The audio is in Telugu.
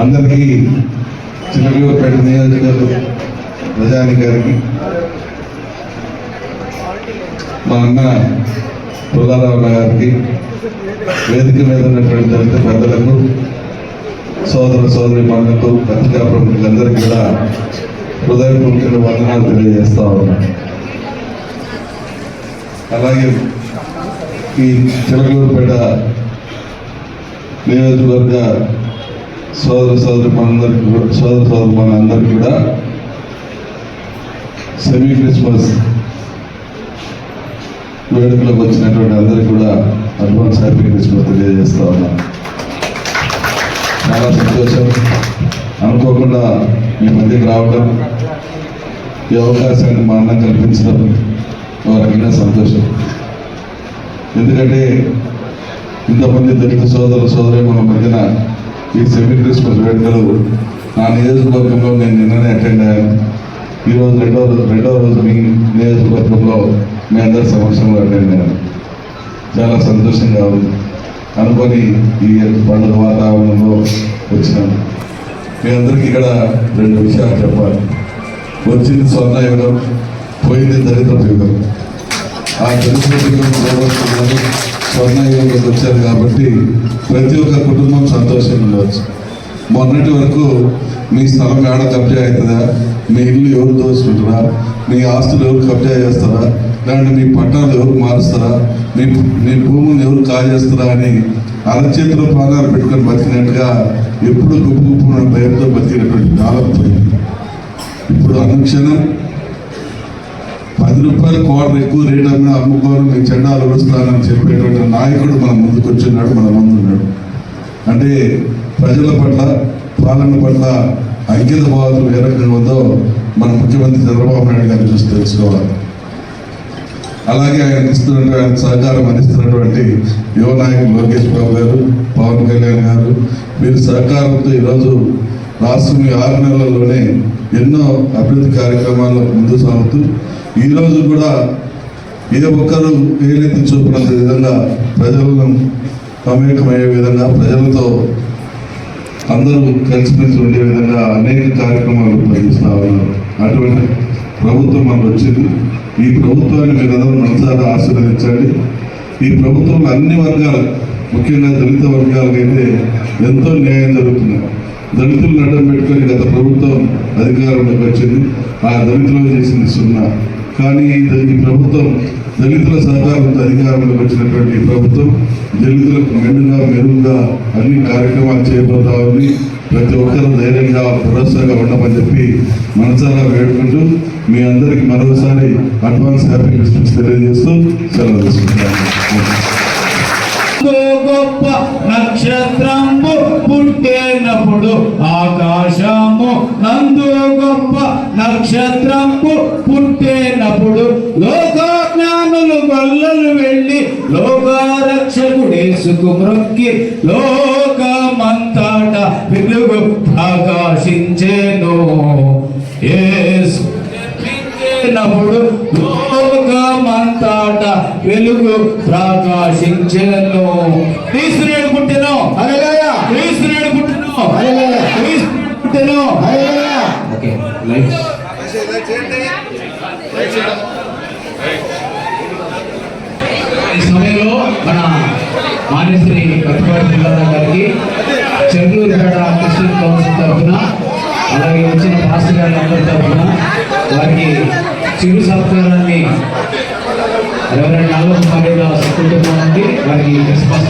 అందరికీ చిలకలూరుపేట నియోజకవర్గ ప్రజానికారికి మా అన్న పుల్లారావు గారికి వేదిక మీద ఉన్నటువంటి దళిత పెద్దలకు సోదర సోదరి మనులకు పత్రికా ప్రముఖులందరికీ కూడా హృదయపూర్వక వందనాలు తెలియజేస్తా ఉన్నాను అలాగే ఈ చిలకలూరుపేట నియోజకవర్గ సోదర సోదరి మనందరికీ కూడా- సోదర సోదరు మనందరికీ కూడా. సెమీ క్రిస్మస్ వేడుకలకు వచ్చినటువంటి అందరికీ కూడా అడ్వాన్స్ హ్యాపీ క్రిస్మస్ తెలియజేస్తా ఉన్నా చాలా సంతోషం. అనుకోకుండా మీ మధ్యకి రావడం ఈ అవకాశాన్ని మా అన్న కల్పించడం ఒక సంతోషం. ఎందుకంటే ఇంతమంది దళిత సోదరు సోదరి మన మధ్యన ఈ సెమీ క్రిస్మస్ వేడుకలు నా నియోజకవర్గంలో నేను నిన్ననే అటెండ్ అయ్యాను. ఈరోజు రెండో రోజు రెండో రోజు మీ నియోజకవర్గంలో మీ అందరి సమక్షంలో అటెండ్ అయ్యాను. చాలా సంతోషంగా ఉంది. అనుకొని ఈ పండుగ వాతావరణంలో వచ్చినాను. మీ అందరికీ ఇక్కడ రెండు విషయాలు చెప్పాలి. వచ్చింది స్వర్ణ యుగం పోయింది దళిత యుగం. ఆ దళిత యుగం వచ్చారు కాబట్టి ప్రతి ఒక్క కుటుంబం సంతోషంగా ఉండవచ్చు. మొన్నటి వరకు మీ స్థలం ఏడ కబ్జా అవుతుందా? మీ ఇల్లు ఎవరు దోచుకుంటారా మీ ఆస్తులు ఎవరు కబ్జా చేస్తారా? లేదంటే మీ పట్టాలు ఎవరు మారుస్తారా? మీ మీ భూములు ఎవరు కాజేస్తారా అని అరచేతిలో ప్రాణాలు పెట్టుకొని బతికినట్టుగా ఎప్పుడు గుప్పు గుప్పు భయంతో బతికినటువంటి కాలం ఇప్పుడు అనుక్షణం పది రూపాయలు కోటర్ ఎక్కువ రేట్ అమ్మిన అమ్ముకోవాలి మేము చెండాలు వస్తానని చెప్పేటువంటి నాయకుడు మన ముందుకు వచ్చున్నాడు మన ముందున్నాడు అంటే ప్రజల పట్ల పాలన పట్ల అంకిత భావాలు ఏ రకంగా ఉందో మన ముఖ్యమంత్రి చంద్రబాబు నాయుడు గారిని చూసి తెలుసుకోవాలి. అలాగే ఆయన ఇస్తున్నటువంటి ఆయన సహకారం అందిస్తున్నటువంటి యువ నాయకులు లోకేష్ బాబు గారు పవన్ కళ్యాణ్ గారు వీరి సహకారంతో ఈరోజు రాష్ట్రం ఆరు నెలల్లోనే ఎన్నో అభివృద్ధి కార్యక్రమాల్లో ముందు సాగుతూ ఈరోజు కూడా ఏ ఒక్కరూ ఏలెత్తి చూపినంత విధంగా ప్రజలను మమేకమయ్యే విధంగా ప్రజలతో అందరూ కలిసిమెలిసి ఉండే విధంగా అనేక కార్యక్రమాలు పనిచేస్తూ ఉన్నారు అటువంటి ప్రభుత్వం మనకు వచ్చింది. ఈ ప్రభుత్వాన్ని మీరందరూ మనసారా ఆశీర్వదించండి. ఈ ప్రభుత్వంలో అన్ని వర్గాలు ముఖ్యంగా దళిత వర్గాలకైతే ఎంతో న్యాయం జరుగుతుంది. దళితులను అడ్డం పెట్టుకొని గత ప్రభుత్వం అధికారంలోకి వచ్చింది. ఆ దళితులు చేసింది సున్నా కానీ ఈ ప్రభుత్వం దళితుల సహకారంతో అధికారంలోకి వచ్చినటువంటి ప్రభుత్వం దళితులకు మెండుగా మెరుగుగా అన్ని కార్యక్రమాలు చేయబోతా ఉంది. ప్రతి ఒక్కరూ ధైర్యంగా భరోసాగా ఉండమని చెప్పి మనసారా వేడుకుంటూ మీ అందరికి మరోసారి అడ్వాన్స్ హ్యాపీ క్రిస్మస్ తెలియజేస్తూ సెలవు తీసుకుంటాను గొప్ప నక్షత్రం పుట్టేనప్పుడు ఆ ఆకాశము నందు గొప్ప నక్షత్రము పుట్టేనప్పుడు లోక జ్ఞానులు గొల్లలు వెళ్ళి లోకారక్షకుడేసుకు మ్రొక్కి లోకమంతాట వెలుగు ప్రకాశించేను. యేసు నప్పుడు లోకమంతట వెలుగు ప్రకాశించెను. క్రీస్తునేడు పుట్టెను. హల్లెలూయా. క్రీస్తునేడు పుట్టెను. హల్లెలూయా. క్రీస్తునేడు పుట్టెను ఓకే లైట్స్. ఈ సమయంలో మన మానేశ్వరి కట్టుబాటు జిల్లా గారికి చెరువుపేట క్రిస్టియన్ కౌన్సిల్ తరఫున అలాగే వచ్చిన పాస్టర్ గారి అందరి తరఫున వారికి చిరు సత్కారాన్ని ఎవరైనా నల్లపు మరియు కుటుంబానికి వారికి క్రిస్మస్